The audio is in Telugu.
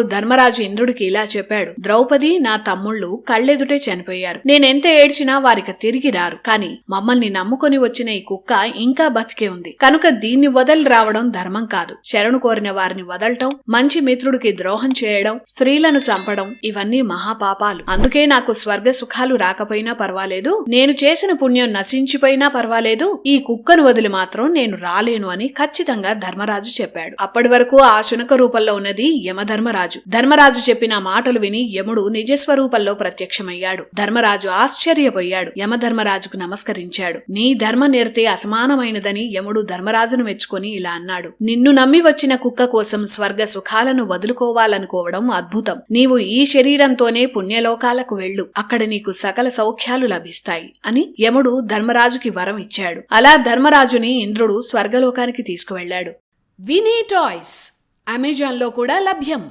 అప్పుడు ధర్మరాజు ఇంద్రుడికి ఇలా చెప్పాడు. ద్రౌపది నా తమ్ముళ్ళు కళ్ళెదుటే చనిపోయారు. నేనెంత ఏడ్చినా వారికి తిరిగి రారు. కాని మమ్మల్ని నమ్ముకొని వచ్చిన ఈ కుక్క ఇంకా బతికే ఉంది. కనుక దీన్ని వదలి రావడం ధర్మం కాదు. శరణు కోరిన వారిని వదలటం మంచి మిత్రుడికి ద్రోహం చేయడం స్త్రీలను చంపడం ఇవన్నీ మహాపాపాలు. అందుకే నాకు స్వర్గ సుఖాలు రాకపోయినా పర్వాలేదు. నేను చేసిన పుణ్యం నశించిపోయినా పర్వాలేదు. ఈ కుక్కను వదిలి మాత్రం నేను రాలేను అని ఖచ్చితంగా ధర్మరాజు చెప్పాడు. అప్పటి వరకు ఆ శునక రూపంలో ఉన్నది యమధర్మరాజు. ధర్మరాజు. చెప్పిన మాటలు విని యముడు నిజస్వరూపంలో ప్రత్యక్షమయ్యాడు. ధర్మరాజు ఆశ్చర్యపోయాడు. యమధర్మరాజుకు నమస్కరించాడు. నీ ధర్మ నేర్తే అసమానమైనదని యముడు ధర్మరాజును మెచ్చుకొని ఇలా అన్నాడు. నిన్ను నమ్మి వచ్చిన కుక్క కోసం స్వర్గ సుఖాలను వదులుకోవాలనుకోవడం అద్భుతం. నీవు ఈ శరీరంతోనే పుణ్యలోకాలకు వెళ్ళు. అక్కడ నీకు సకల సౌఖ్యాలు లభిస్తాయి అని యముడు ధర్మరాజుకి వరం ఇచ్చాడు. అలా ధర్మరాజుని ఇంద్రుడు స్వర్గలోకానికి తీసుకువెళ్ళాడు. వినీ టాయ్స్. అమెజాన్లో కూడా లభ్యం.